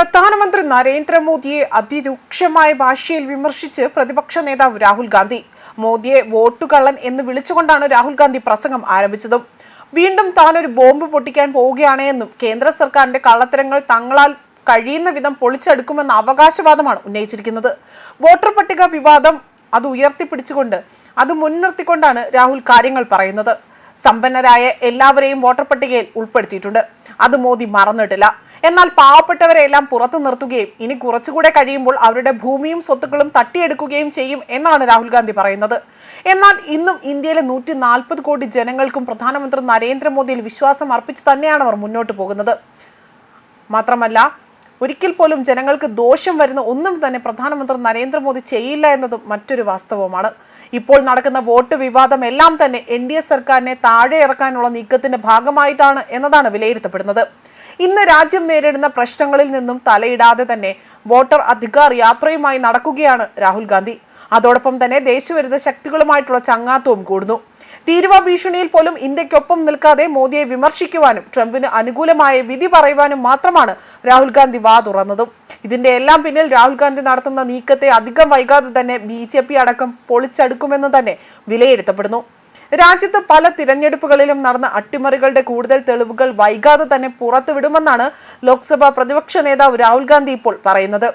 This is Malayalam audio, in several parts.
പ്രധാനമന്ത്രി നരേന്ദ്രമോദിയെ അതിരൂക്ഷമായ ഭാഷയിൽ വിമർശിച്ച് പ്രതിപക്ഷ നേതാവ് രാഹുൽ ഗാന്ധി. മോദിയെ വോട്ടുകള്ളൻ എന്ന് വിളിച്ചുകൊണ്ടാണ് രാഹുൽ ഗാന്ധി പ്രസംഗം ആരംഭിച്ചതും. വീണ്ടും താൻ ഒരു ബോംബ് പൊട്ടിക്കാൻ പോവുകയാണ് എന്നും കേന്ദ്ര സർക്കാരിന്റെ കള്ളത്തരങ്ങൾ തങ്ങളാൽ കഴിയുന്ന വിധം പൊളിച്ചെടുക്കുമെന്ന അവകാശവാദമാണ് ഉന്നയിച്ചിരിക്കുന്നത്. വോട്ടർ പട്ടിക വിവാദം അത് ഉയർത്തിപ്പിടിച്ചുകൊണ്ട് അത് മുൻനിർത്തിക്കൊണ്ടാണ് രാഹുൽ കാര്യങ്ങൾ പറയുന്നത്. സമ്പന്നരായ എല്ലാവരെയും വോട്ടർ പട്ടികയിൽ ഉൾപ്പെടുത്തിയിട്ടുണ്ട്. അത് മോദി മറന്നിട്ടില്ല. എന്നാൽ പാവപ്പെട്ടവരെ എല്ലാം പുറത്തു നിർത്തുകയും ഇനി കുറച്ചുകൂടെ കഴിയുമ്പോൾ അവരുടെ ഭൂമിയും സ്വത്തുക്കളും തട്ടിയെടുക്കുകയും ചെയ്യും എന്നാണ് രാഹുൽ ഗാന്ധി പറയുന്നത്. എന്നാൽ ഇന്നും ഇന്ത്യയിലെ നൂറ്റി നാൽപ്പത് കോടി ജനങ്ങൾക്കും പ്രധാനമന്ത്രി നരേന്ദ്രമോദിയിൽ വിശ്വാസം അർപ്പിച്ച് തന്നെയാണ് അവർ മുന്നോട്ട് പോകുന്നത്. മാത്രമല്ല ഒരിക്കൽ പോലും ജനങ്ങൾക്ക് ദോഷം വരുന്ന ഒന്നും തന്നെ പ്രധാനമന്ത്രി നരേന്ദ്രമോദി ചെയ്യില്ല എന്നതും മറ്റൊരു വാസ്തവമാണ്. ഇപ്പോൾ നടക്കുന്ന വോട്ട് വിവാദം എല്ലാം തന്നെ എൻ ഡി എ സർക്കാരിനെ താഴെ ഇറക്കാനുള്ള നീക്കത്തിന്റെ ഭാഗമായിട്ടാണ് എന്നതാണ് വിലയിരുത്തപ്പെടുന്നത്. ഇന്ന് രാജ്യം നേരിടുന്ന പ്രശ്നങ്ങളിൽ നിന്നും തലയിടാതെ തന്നെ വോട്ടർ അധികാർ യാത്രയുമായി നടക്കുകയാണ് രാഹുൽ ഗാന്ധി. അതോടൊപ്പം തന്നെ ദേശവിരുദ്ധ ശക്തികളുമായിട്ടുള്ള ചങ്ങാത്തവും കൂടുന്നു. തീരുവ ഭീഷണിയിൽ പോലും ഇന്ത്യക്കൊപ്പം നിൽക്കാതെ മോദിയെ വിമർശിക്കുവാനും ട്രംപിന് അനുകൂലമായ വിധി പറയുവാനും മാത്രമാണ് രാഹുൽ ഗാന്ധി വാ തുറന്നതും. ഇതിന്റെ എല്ലാം പിന്നിൽ രാഹുൽ ഗാന്ധി നടത്തുന്ന നീക്കത്തെ അധികം വൈകാതെ തന്നെ ബി അടക്കം പൊളിച്ചടുക്കുമെന്ന് തന്നെ വിലയിരുത്തപ്പെടുന്നു. രാജ്യത്ത് പല തിരഞ്ഞെടുപ്പുകളിലും നടന്ന അട്ടിമറികളുടെ കൂടുതൽ തെളിവുകൾ വൈകാതെ തന്നെ പുറത്തുവിടുമെന്നാണ് ലോക്സഭാ പ്രതിപക്ഷ നേതാവ് രാഹുൽ ഗാന്ധി ഇപ്പോൾ പറയുന്നത്.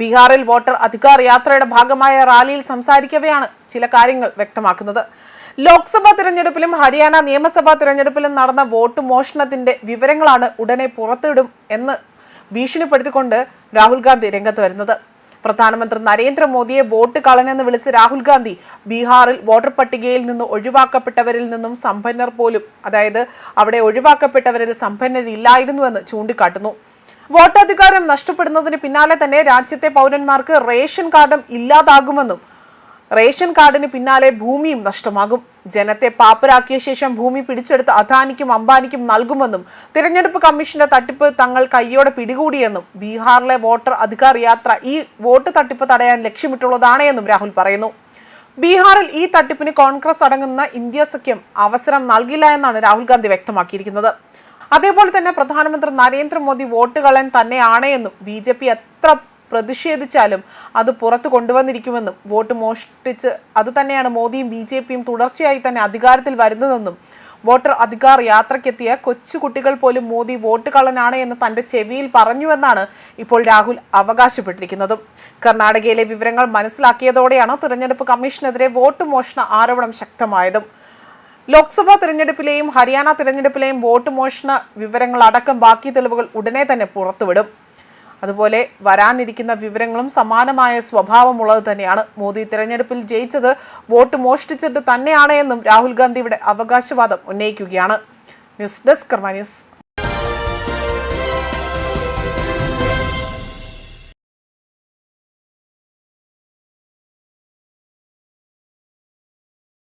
ബീഹാറിൽ വോട്ടർ അധികാർ യാത്രയുടെ ഭാഗമായ റാലിയിൽ സംസാരിക്കവെയാണ് ചില കാര്യങ്ങൾ വ്യക്തമാക്കുന്നത്. ലോക്സഭാ തിരഞ്ഞെടുപ്പിലും ഹരിയാന നിയമസഭാ തിരഞ്ഞെടുപ്പിലും നടന്ന വോട്ട് മോഷണത്തിന്റെ വിവരങ്ങളാണ് ഉടനെ പുറത്തുവിടും എന്ന് ഭീഷണിപ്പെടുത്തിക്കൊണ്ട് രാഹുൽ ഗാന്ധി രംഗത്ത് വരുന്നത്. പ്രധാനമന്ത്രി നരേന്ദ്രമോദിയെ വോട്ട് കളഞ്ഞെന്ന് വിളിച്ച് രാഹുൽ ഗാന്ധി ബീഹാറിൽ വോട്ടർ പട്ടികയിൽ നിന്ന് ഒഴിവാക്കപ്പെട്ടവരിൽ നിന്നും സമ്പന്നർ പോലും അതായത് അവിടെ ഒഴിവാക്കപ്പെട്ടവരിൽ സമ്പന്നരില്ലായിരുന്നുവെന്ന് ചൂണ്ടിക്കാട്ടുന്നു. വോട്ടധികാരം നഷ്ടപ്പെടുന്നതിന് പിന്നാലെ തന്നെ രാജ്യത്തെ പൗരന്മാർക്ക് റേഷൻ കാർഡും ഇല്ലാതാകുമെന്നും റേഷൻ കാർഡിന് പിന്നാലെ ഭൂമിയും നഷ്ടമാകും. ജനത്തെ പാപ്പരാക്കിയ ശേഷം ഭൂമി പിടിച്ചെടുത്ത് അദാനിക്കും അംബാനിക്കും നൽകുമെന്നും തിരഞ്ഞെടുപ്പ് കമ്മീഷന്റെ തട്ടിപ്പ് തങ്ങൾ കയ്യോടെ പിടികൂടിയെന്നും ബീഹാറിലെ വോട്ടർ അധികാർ യാത്ര ഈ വോട്ട് തട്ടിപ്പ് തടയാൻ ലക്ഷ്യമിട്ടുള്ളതാണ് എന്നും രാഹുൽ പറയുന്നു. ബീഹാറിൽ ഈ തട്ടിപ്പിന് കോൺഗ്രസ് അടങ്ങുന്ന ഇന്ത്യ സഖ്യം അവസരം നൽകില്ല എന്നാണ് രാഹുൽ ഗാന്ധി വ്യക്തമാക്കിയിരിക്കുന്നത്. അതേപോലെ തന്നെ പ്രധാനമന്ത്രി നരേന്ദ്രമോദി വോട്ട് കളയാൻ തന്നെയാണ് എന്നും ബി ജെ പി എത്ര പ്രതിഷേധിച്ചാലും അത് പുറത്തു കൊണ്ടുവന്നിരിക്കുമെന്നും വോട്ട് മോഷ്ടിച്ച് അത് തന്നെയാണ് മോദിയും ബി ജെ പിയും തുടർച്ചയായി തന്നെ അധികാരത്തിൽ വരുന്നതെന്നും വോട്ടർ അധികാർ യാത്രയ്ക്കെത്തിയ കൊച്ചുകുട്ടികൾ പോലും മോദി വോട്ട് കള്ളനാണ് എന്ന് തന്റെ ചെവിയിൽ പറഞ്ഞുവെന്നാണ് ഇപ്പോൾ രാഹുൽ അവകാശപ്പെട്ടിരിക്കുന്നതും. കർണാടകയിലെ വിവരങ്ങൾ മനസ്സിലാക്കിയതോടെയാണ് തിരഞ്ഞെടുപ്പ് കമ്മീഷനെതിരെ വോട്ട് മോഷണ ആരോപണം ശക്തമായതും. ലോക്സഭാ തിരഞ്ഞെടുപ്പിലെയും ഹരിയാന തിരഞ്ഞെടുപ്പിലെയും വോട്ട് മോഷണ വിവരങ്ങളടക്കം ബാക്കി തെളിവുകൾ ഉടനെ തന്നെ പുറത്തുവിടും. അതുപോലെ വരാനിരിക്കുന്ന വിവരങ്ങളും സമാനമായ സ്വഭാവമുള്ളത് തന്നെയാണ്. മോദി തിരഞ്ഞെടുപ്പിൽ ജയിച്ചത് വോട്ട് മോഷ്ടിച്ചിട്ട് തന്നെയാണ് എന്നും രാഹുൽ ഗാന്ധിയുടെ അവകാശവാദം ഉന്നയിക്കുകയാണ്. News desk Karma news.